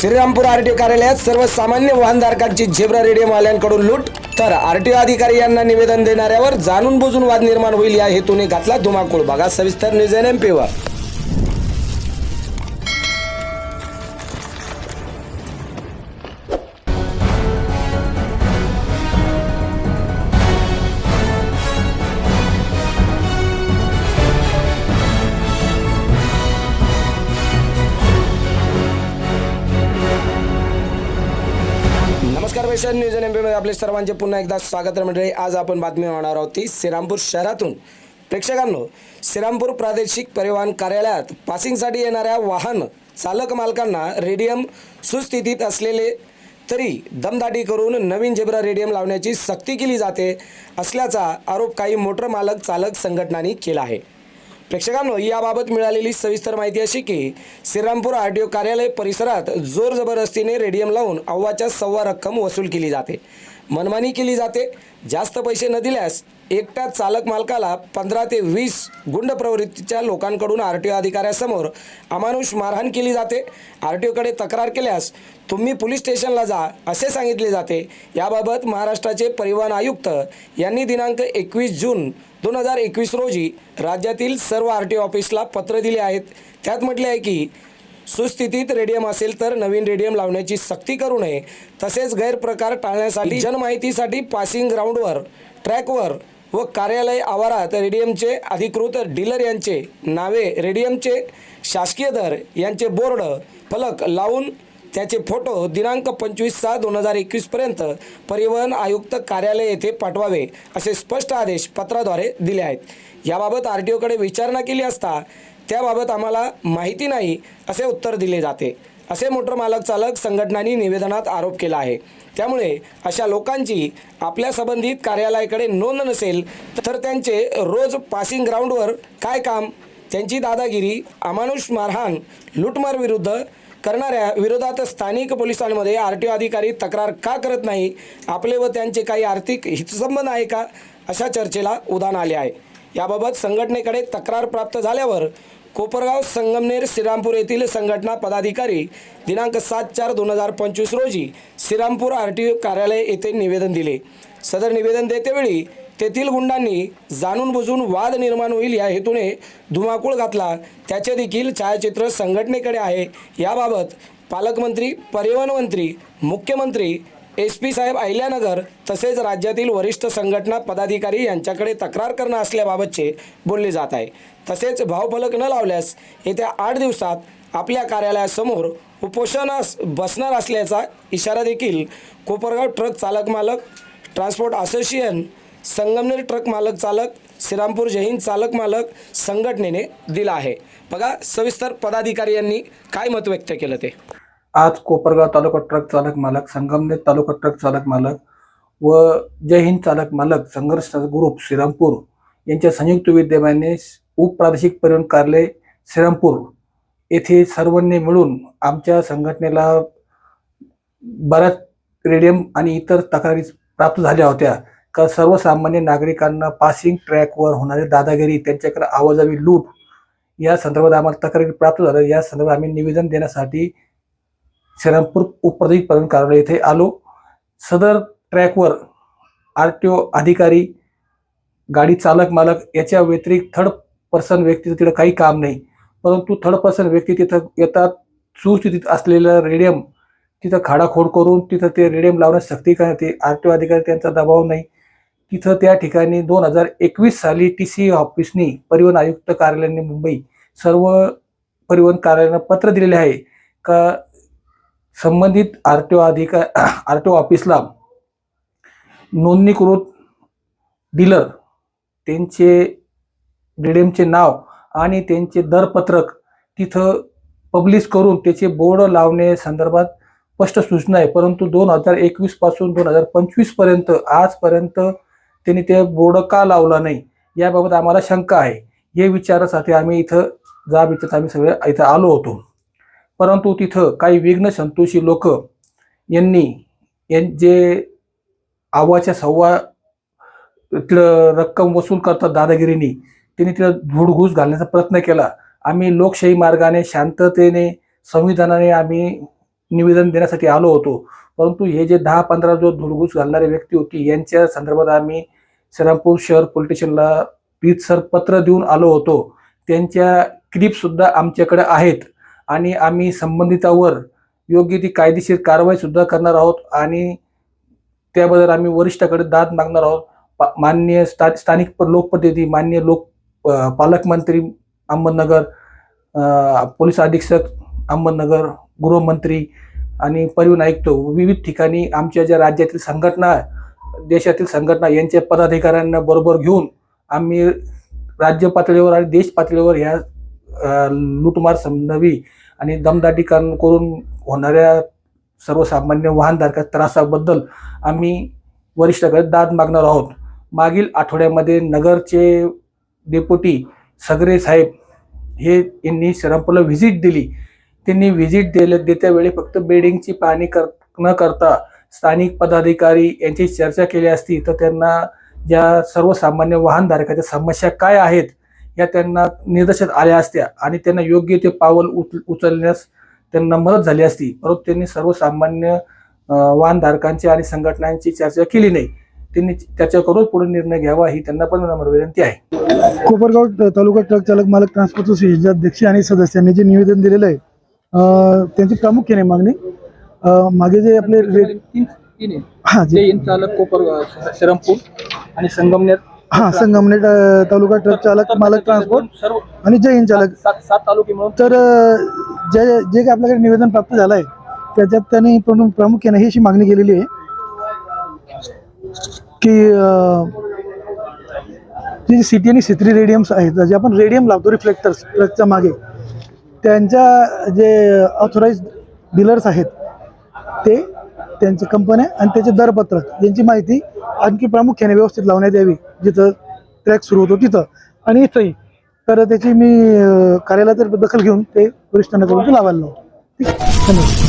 Shrirampur RTO कार्यालयात सर्वसामान्य वाहनधारकांची zebra रेडियमवाल्यांकडून लूट. तर आरटीओ अधिकारी यांना निवेदन देणाऱ्यावर जाणून बुजून वाद निर्माण होईल या हेतूने घातला धुमाकूळ. बघा सविस्तर न्यूज एन एम वर. स्पेशल न्यूज एन आपले सर्वांचे पुन्हा एकदा स्वागत मंडळी. आज आपण बातमी होणार आहोत ती श्रीरामपूर शहरातून. प्रेक्षकांनो श्रीरामपूर प्रादेशिक परिवहन कार्यालयात पासिंगसाठी येणाऱ्या वाहन चालक मालकांना रेडियम सुस्थितीत असलेले तरी दमदाटी करून नवीन झेब्रा रेडियम लावण्याची सक्ती केली जाते असल्याचा आरोप काही मोटर मालक चालक संघटनांनी केला आहे. प्रेक्षकांनो याबाबत मिळालेली सविस्तर माहिती अशी की श्रीरामपूर आर टी ओ कार्यालय परिसरात जोर जबरदस्तीने रेडियम लावून अव्वाच्या सव्वा रक्कम वसूल केली जाते. मनमानी केली जाते. जास्त पैसे न दिल्यास एकट्या चालक मालकाला पंधरा ते वीस गुंड प्रवृत्तीच्या लोकांकडून आर टी ओ अधिकाऱ्यासमोर अमानुष मारहाण केली जाते. आर टी ओकडे तक्रार केल्यास तुम्ही पोलीस स्टेशनला जा असे सांगितले जाते. याबाबत महाराष्ट्राचे परिवहन आयुक्त यांनी दिनांक एकवीस जून दोन हजार एकवीस रोजी राज्यातील सर्व आर टी ओ ऑफिसला पत्र दिले आहेत. त्यात म्हटले आहे की सुस्थितीत रेडियम असेल तर नवीन रेडियम लावण्याची सक्ती करू नये. तसेच गैरप्रकार टाळण्यासाठी जनमाहितीसाठी पासिंग ग्राउंडवर ट्रॅकवर व कार्यालय आवारात रेडियमचे अधिकृत डीलर यांचे नावे रेडियमचे शासकीय दर यांचे बोर्ड फलक लावून त्याचे फोटो दिनांक पंचवीस सहा दोन हजार एकवीसपर्यंत परिवहन आयुक्त कार्यालय येथे पाठवावे असे स्पष्ट आदेश पत्राद्वारे दिले आहेत. याबाबत आर टी ओकडे विचारणा केली असता त्याबाबत आम्हाला माहिती नाही असे उत्तर दिले जाते. असे मोटर मालक चालक संघटनांनी निवेदनात आरोप केला आहे. त्यामुळे अशा लोकांची आपल्या संबंधित कार्यालयाकडे नोंद नसेल तर त्यांचे रोज पासिंग ग्राउंडवर काय काम? त्यांची दादागिरी अमानुष मारहाण लूटमार विरुद्ध करणाऱ्या विरोधात स्थानिक पोलिसांमध्ये आर टी ओ अधिकारी तक्रार का करत नाही? आपले व त्यांचे काही आर्थिक हितसंबंध आहे का? अशा चर्चेला उदाहरण आले आहे. याबाबत संघटनेकडे तक्रार प्राप्त झाल्यावर कोपरगाव संगमनेर श्रीरामपूर येथील संघटना पदाधिकारी दिनांक सात चार दोन हजार पंचवीस रोजी श्रीरामपूर आर टी ओ कार्यालय येथे निवेदन दिले. सदर निवेदन देतेवेळी तेथील गुंडांनी जाणून बुजून वाद निर्माण होईल या हेतूने धुमाकूळ घातला. त्याचे देखील छायाचित्र संघटनेकडे आहे. याबाबत पालकमंत्री परिवहन मंत्री मुख्यमंत्री एस पी साहेब अहिल्यानगर तसेच राज्यातील वरिष्ठ संघटना पदाधिकारी यांच्याकडे तक्रार करणं असल्याबाबतचे बोलले जात आहे. तसेच भावफलक न लावल्यास येत्या आठ दिवसात आपल्या कार्यालयासमोर उपोषणास बसणार असल्याचा इशारा देखील कोपरगाव ट्रक चालक मालक ट्रान्सपोर्ट असोसिएशन संगमनेर ट्रक मालक चालक श्रीरामपूर जैन चालक मालक संघटनेने दिला आहे. बघा सविस्तर पदाधिकारी यांनी काय मत व्यक्त केलं ते. आज कोपरगाव तालुका ट्रक चालक मालक संगमनेर तालुका ट्रक चालक मालक व जय हिंद चालक मालक संघर्ष ग्रुप श्रीरामपूर यांच्या संयुक्त विद्यमाने उपप्रादेशिक परिवहन कार्यालय श्रीरामपूर येथे सर्वांनी मिळून आमच्या संघटनेला बऱ्याच रेडियम आणि इतर तक्रारी प्राप्त झाल्या होत्या. का सर्वसामान्य नागरिकांना पासिंग ट्रॅकवर होणारी दादागिरी त्यांच्याकडे आवाजावी लूट या संदर्भात आम्हाला तक्रारी प्राप्त झाल्या. या संदर्भात आम्ही निवेदन देण्यासाठी श्रीरामपूर उपप्रदेश परिवहन कार्यालय येथे आलो. सदर ट्रॅकवर आर टी ओ अधिकारी गाडी चालक मालक याच्या व्यतिरिक्त थर्ड पर्सन व्यक्तीचं तिथं काही काम नाही. परंतु थर्ड पर्सन व्यक्ती तिथं येतात. सुस्थितीत असलेलं रेडियम तिथं खाडाखोड करून तिथं ते रेडियम लावण्यास सक्ती करण्यात येते. आर टी ओ अधिकारी त्यांचा दबाव नाही. तिथं त्या ठिकाणी दोन हजार एकवीस साली टी सी ऑफिसनी परिवहन आयुक्त कार्यालयाने मुंबई सर्व परिवहन कार्यालयांना पत्र दिलेले आहे. का संबंधित आर टी ओ अधिकार आर टी ओ ऑफिसला नोंदणीकृत डीलर त्यांचे डीडीएमचे नाव आणि त्यांचे दरपत्रक तिथं पब्लिश करून त्याचे बोर्ड लावणे संदर्भात स्पष्ट सूचना आहे. परंतु दोन हजार एकवीसपासून दोन हजार पंचवीसपर्यंत आजपर्यंत त्यांनी ते बोर्ड का लावला नाही याबाबत आम्हाला शंका आहे. हे विचारासाठी आम्ही इथं जाब इथं आम्ही सगळे इथं आलो होतो. परंतु तिथं काही विघ्न संतोषी लोक यांनी यां- जे आवाच्या सव्वा तिथं रक्कम वसूल करतात दादागिरीनी त्यांनी तिथं धुडघूस घालण्याचा प्रयत्न केला. आम्ही लोकशाही मार्गाने शांततेने संविधानाने आम्ही निवेदन देण्यासाठी आलो होतो. परंतु हे जे दहा पंधरा जो धुडघूस घालणारे व्यक्ती होती यांच्या संदर्भात आम्ही श्रीरामपूर शहर पोलीस स्टेशनला पत्र देऊन आलो होतो. त्यांच्या क्लिपसुद्धा आमच्याकडे आहेत. आणि आम्ही संबंधितावर योग्य ती कायदेशीर कारवाई सुद्धा करणार आहोत आणि त्याबद्दल आम्ही वरिष्ठाकडे दाद मागणार आहोत. पा- माननीय स्था स्थानिक लोकप्रतिनिधी मान्य लोक पालकमंत्री अहमदनगर पोलीस अधीक्षक अहमदनगर गृहमंत्री आणि परिवहन आयुक्त विविध ठिकाणी आमच्या ज्या राज्यातील संघटना देशातील संघटना यांच्या पदाधिकाऱ्यांना बरोबर घेऊन आम्ही राज्य पातळीवर आणि देश पातळीवर ह्या लूटमार समनवी आणि दमदाटी करून होणाऱ्या सर्वसामान्य वाहनधारका त्रासाबद्दल आम्ही वरिष्ठाकडे दाद मागणार आहोत. मागील आठवड्यामध्ये नगरचे डेप्युटी सगरे साहेब हे यांनी श्रीरामपूरला व्हिजिट दिली. त्यांनी व्हिजिट दिले देत्या वेळी फक्त बेडिंगची पाहणी कर न करता स्थानिक पदाधिकारी यांची चर्चा केली असती तर त्यांना ज्या सर्वसामान्य वाहनधारकाच्या समस्या काय आहेत या त्यांना निदर्शनात आल्या असत्या आणि त्यांना योग्य ते पावल उच उचलण्यास त्यांना मदत झाली असती. परंतु त्यांनी सर्वसामान्य वाहनधारकांची आणि संघटनांची चर्चा केली नाही. त्यांनी त्याच्याकडून पुढे निर्णय घ्यावा ही त्यांना पण नम्र विनंती आहे. कोपरगाव तालुका ट्रक चालक मालक ट्रान्सपोर्ट असोसिएशनचे अध्यक्ष आणि सदस्यांनी जे निवेदन दिलेलं आहे अं, त्यांची प्रामुख्याने मागणी मागे जे आपले हा जे चालक कोपर श्रीरामपूर आणि संगमनेर हा संगमनेर अं, तालुका ट्रक चालक मालक ट्रान्सपोर्ट सर्व आणि जय हिंद चालक. सात सात तालुके मिळून तर अं, जे जे काही आपल्याकडे निवेदन प्राप्त झालं आहे त्याच्यात त्यांनी प्रमुख प्रामुख्याने ही अशी मागणी केलेली आहे की अं, जे सिटी आणि सित्री रेडियम्स आहेत जे आपण रेडियम लावतो रिफ्लेक्टर्स ट्रकच्या मागे त्यांच्या जे ऑथोराईज डीलर्स आहेत ते त्यांच्या कंपन्या आणि त्याचे दरपत्रक यांची माहिती आणखी प्रामुख्याने व्यवस्थित लावण्यात यावी. जिथं ट्रॅक सुरू होतो तिथं. आणि इथंही. तर त्याची मी कार्यालयात दखल घेऊन ते वरिष्ठांना लावायला लावू ठीक आहे? धन्यवाद.